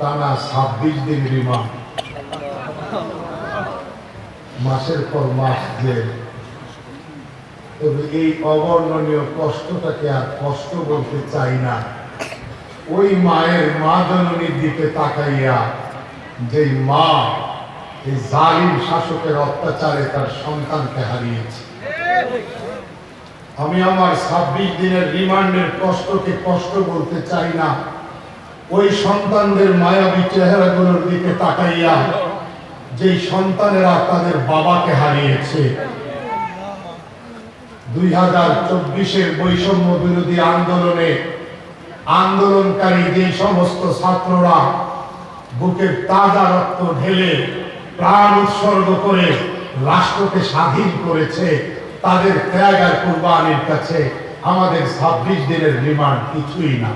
টানা ছাব্বিশ দিন রিমান্ড মাসের পর মাস জেল তবে এই অবর্ণনীয় কষ্টটাকে আর কষ্ট বলতে চাই না। ওই মায়ের মা জননীর দিকে তাকাইয়া যে মা, এই জালিম শাসকের অত্যাচারে তার সন্তানকে হারিয়েছে। আমি আমার ছাব্বিশ দিনের রিমান্ডের কষ্টকে কষ্ট বলতে চাই না। ওই সন্তানদের মায়াবী চেহারাগুলোর দিকে তাকাইয়া যেই সন্তানেরা তাদের বাবাকে হারিয়েছে। দুই বৈষম্য বিরোধী আন্দোলনে আন্দোলনকারী যে সমস্ত ছাত্ররা বুকের তাজা রক্ত ঢেলে প্রাণ উৎসর্গ করে রাষ্ট্রকে স্বাধীন করেছে, তাদের ত্যাগ আর কুরবানির কাছে আমাদের ছাব্বিশ দিনের রিমান্ড কিছুই না।